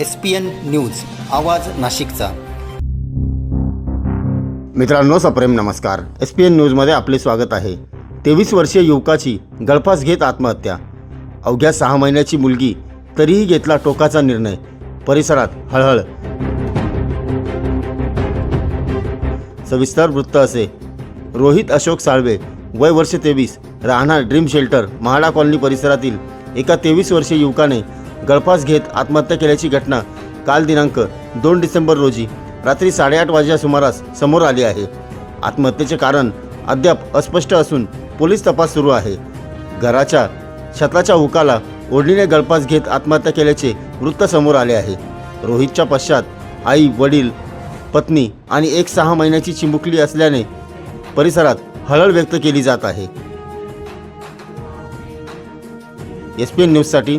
S P N news आवाज नाशिकचा. मित्रांनो सप्रेम नमस्कार. एस पी एन न्यूजमध्ये आपले स्वागत आहे. तेवीस वर्षीय युवकाची गळफास घेत आत्महत्या. अवघ्या सहा महिन्याची मुलगी तरीही घेतला टोकाचा निर्णय. परिसरात हळहळ. सविस्तर वृत्त असे. रोहित अशोक साळवे वय वर्ष तेवीस राहणार ड्रीम शेल्टर महाडा कॉलनी परिसरातील एका तेवीस वर्षीय युवकाने गळफास घेत आत्महत्या केल्याची घटना काल दिनांक दोन डिसेंबर रोजी रात्री साडेआठ वाजेच्या सुमारास समोर आली आहे. आत्महत्येचे कारण अद्याप अस्पष्ट असून पोलीस तपास सुरू आहे. घराच्या छताच्या हुकाला ओढणीने गळफास घेत आत्महत्या केल्याचे वृत्त समोर आले आहे. रोहितच्या पश्चात आई वडील पत्नी आणि एक सहा महिन्याची चिमुकली असल्याने परिसरात हळहळ व्यक्त केली जात आहे. एस पी एन न्यूजसाठी